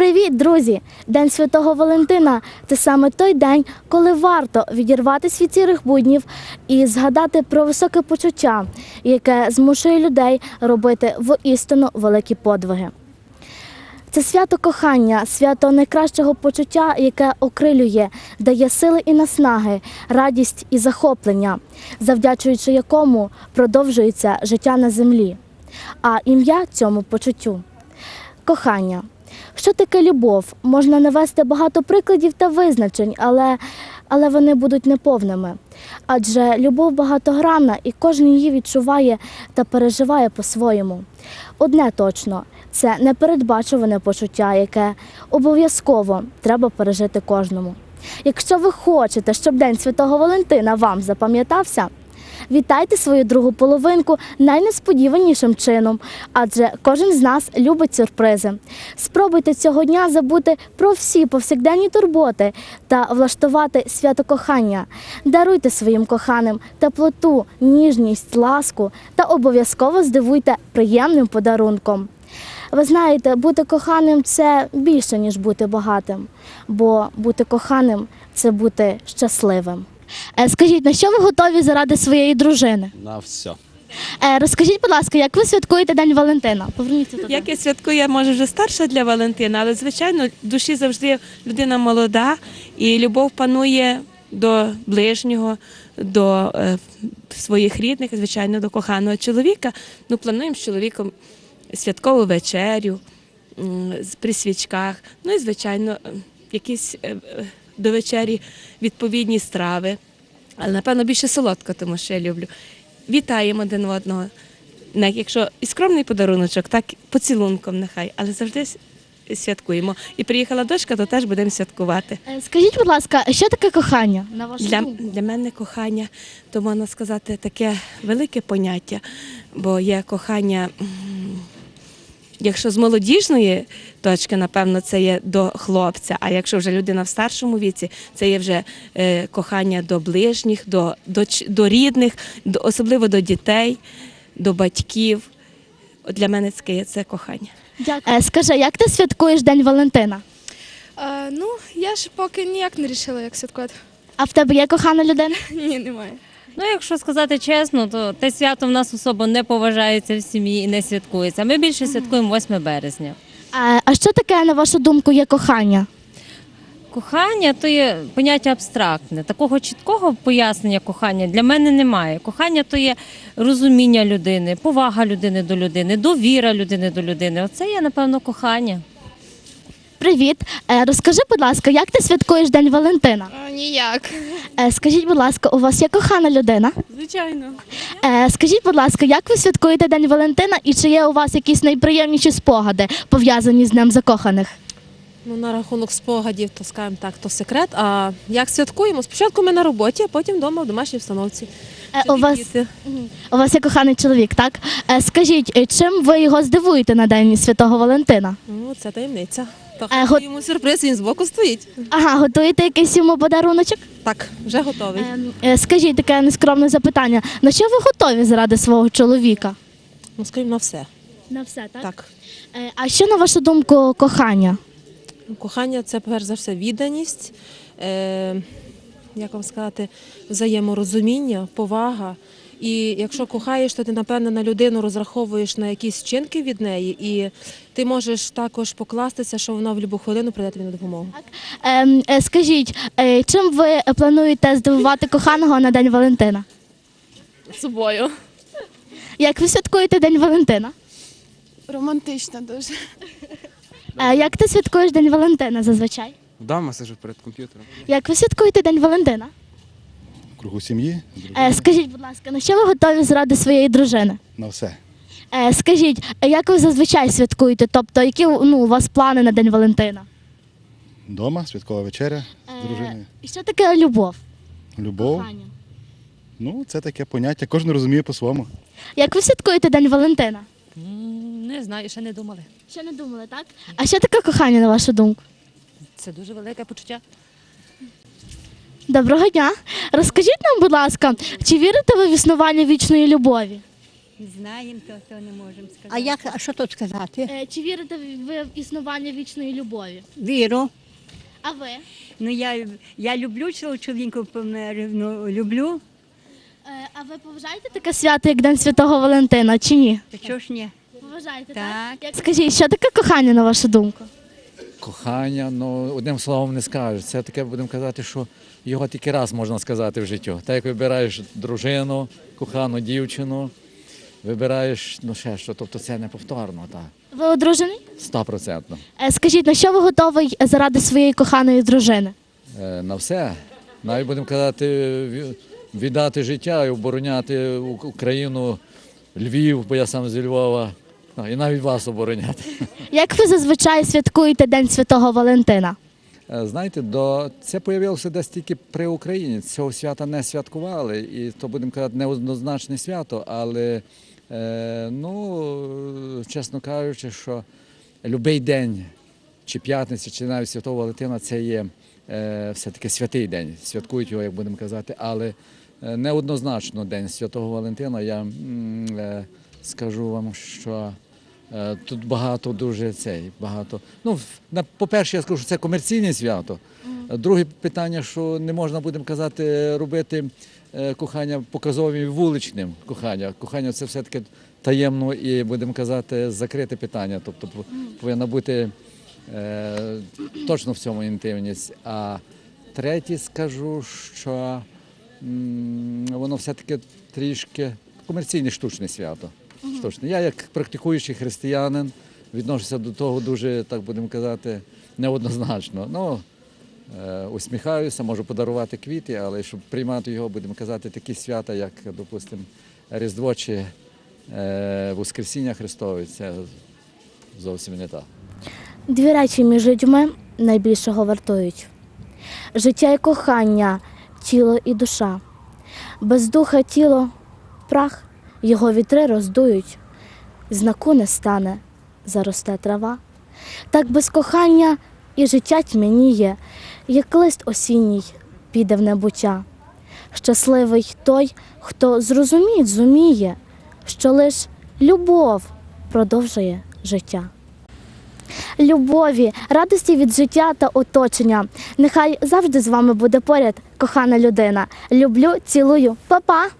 Привіт, друзі! День Святого Валентина це саме той день, коли варто відірватися від сірих буднів і згадати про високе почуття, яке змушує людей робити воістину великі подвиги. Це свято кохання, свято найкращого почуття, яке окрилює, дає сили і наснаги, радість і захоплення, завдячуючи якому продовжується життя на землі. А ім'я цьому почуттю кохання. Що таке любов? Можна навести багато прикладів та визначень, але, але вони будуть неповними. Адже любов багатогранна і кожен її відчуває та переживає по-своєму. Одне точно це непередбачуване почуття, яке обов'язково треба пережити кожному. Якщо ви хочете, щоб День Святого Валентина вам запам'ятався, Вітайте свою другу половинку найнесподіванішим чином, адже кожен з нас любить сюрпризи. Спробуйте цього дня забути про всі повсякденні турботи та влаштувати свято кохання. Даруйте своїм коханим теплоту, ніжність, ласку та обов'язково здивуйте приємним подарунком. Ви знаєте, бути коханим це більше, ніж бути багатим, бо бути коханим це бути щасливим. Е, Скажіть, на що ви готові заради своєї дружини? На все. Е, Розкажіть, будь ласка, як ви святкуєте День Валентина? Поверніться туди. Як я святкую, я може вже старша для Валентина, але звичайно, в душі завжди людина молода і любов панує до ближнього, до е, своїх рідних, звичайно, до коханого чоловіка. Ну, плануємо з чоловіком святкову вечерю м, при свічках. Ну і, звичайно, е, якісь е, е, до вечері відповідні страви. Але, напевно, більше солодко, тому що я люблю. Вітаємо один одного. Якщо і скромний подаруночок, так поцілунком нехай, але завжди святкуємо. І приїхала дочка, то теж будемо святкувати. Е, Скажіть, будь ласка, що таке кохання? На вашу Для, думку? для мене кохання, то можна сказати, таке велике поняття, бо є кохання, якщо з молодіжної точки, напевно, це є до хлопця, а якщо вже людина в старшому віці, це є вже е, кохання до ближніх, до, до, до рідних, до, особливо до дітей, до батьків. От для мене це є це кохання. Дякую. Е, Скажи, як ти святкуєш День Валентина? А, ну, я ж поки ніяк не рішила, як святкувати. А в тебе є кохана людина? Ні, немає. Ну, якщо сказати чесно, то те свято в нас особо не поважається в сім'ї і не святкується. Ми більше святкуємо 8 березня. Е, А що таке, на вашу думку, є кохання? Кохання то є поняття абстрактне. Такого чіткого пояснення кохання для мене немає. Кохання то є розуміння людини, повага людини до людини, довіра людини до людини. Оце є, напевно, кохання. Привіт. Е, Розкажи, будь ласка, як ти святкуєш День Валентина? Ніяк. Е, Скажіть, будь ласка, у вас є кохана людина? Звичайно. Е, Скажіть, будь ласка, як ви святкуєте День Валентина і чи є у вас якісь найприємніші спогади пов'язані з Днем закоханих? Ну, на рахунок спогадів, то скажімо так, то секрет. А як святкуємо? Спочатку ми на роботі, а потім вдома в домашній обстановці. Е, У вас, у вас є коханий чоловік, так? Е, Скажіть, чим ви його здивуєте на День Святого Валентина? Ну, це таємниця. То А, хай го- йому сюрприз, він збоку стоїть. Ага, готуєте якийсь йому подаруночок? Так, вже готовий. Ем, е, Скажіть таке нескромне запитання. На що ви готові заради свого чоловіка? Ну, скажімо, на все. На все, так? Так. Е, А що на вашу думку кохання? Ну, Кохання це перш за все відданість, е, як вам сказати, взаєморозуміння, повага. І якщо кохаєш, то ти напевно на людину розраховуєш на якісь вчинки від неї, і ти можеш також покластися, що вона в будь-яку хвилину прийде тобі на допомогу. Ем, е, Скажіть, е, чим ви плануєте здивувати коханого на День Валентина? Собою. Як ви святкуєте День Валентина? Романтично дуже. Е, Як ти святкуєш День Валентина зазвичай? Вдома сижу перед комп'ютером. Як ви святкуєте День Валентина? Кругу сім'ї, Е, Скажіть, будь ласка, на що ви готові заради своєї дружини? на все. Е, Скажіть, як ви зазвичай святкуєте? Тобто, які ну, у вас плани на День Валентина? Дома, святкова вечеря з Е, дружиною. І що таке любов? Любов. Кохання? Ну, це таке поняття, кожен розуміє по-своєму. Як ви святкуєте День Валентина? Не знаю, ще не думали. Ще не думали, так? А що таке кохання, на вашу думку? Це дуже велике почуття. Доброго дня. Розкажіть нам, будь ласка, чи вірите ви в існування вічної любові? Не знаємо, то, то не можемо сказати. А як, а що тут сказати? Е, Чи вірите ви в існування вічної любові? Віру. А ви? Ну, я, я люблю, що чоловіку помер, ну, люблю, Е, А ви поважаєте таке свято, як День Святого Валентина, чи ні? то чого ж ні? Поважаєте, Так. Як скажіть, що таке кохання, на вашу думку? Кохання, ну одним словом не скажеш. Це таке будемо казати, що його тільки раз можна сказати в житті. Так як вибираєш дружину, кохану дівчину, вибираєш ну ще що, тобто це неповторно, так. Ви одружений? Стопроцентно. Е, Скажіть, на що ви готовий заради своєї коханої дружини? Е, на все. Навіть будемо казати, ві- віддати життя і обороняти Україну, Львів, бо я сам зі Львова, ну, і навіть вас обороняти. Як ви зазвичай святкуєте День Святого Валентина? Е, Знаєте, до це появилося десь тільки при Україні. Цього свята не святкували, і то будемо казати неоднозначне свято, але е, ну, чесно кажучи, що будь-який день, чи п'ятниця, чи навіть Святого Валентина, це є е, все-таки святий день. Святкують його, як будемо казати, але неоднозначно День Святого Валентина. Я е, скажу вам, що. Е, Тут багато дуже цей, багато. Ну, по-перше, я скажу, що це комерційне свято. Е, Друге питання, що не можна, будемо казати, робити е, кохання показовим і вуличним кохання. Кохання це все-таки таємно і, будемо казати, закрите питання. Тобто повинна бути е, точно в цьому інтимність. А третє скажу, що м, воно все-таки трішки комерційне штучне свято. Штучне. Я як практикуючий християнин відношуся до того дуже, так будемо казати, неоднозначно. Ну, е, усміхаюся, можу подарувати квіти, але щоб приймати його, будемо казати, такі свята, як, допустимо, Різдво чи е, Воскресіння Христове, це зовсім не так. Дві речі між людьми найбільшого вартують: життя і кохання, тіло і душа. Без духа тіло прах, його вітри роздують, знаку не стане, заросте трава. Так без кохання і життя тьмяніє, як лист осінній піде в небуття. Щасливий той, хто зрозуміть зуміє, що лиш любов продовжує життя любові, радості від життя та оточення. Нехай завжди з вами буде поряд кохана людина. Люблю, цілую, Па-па!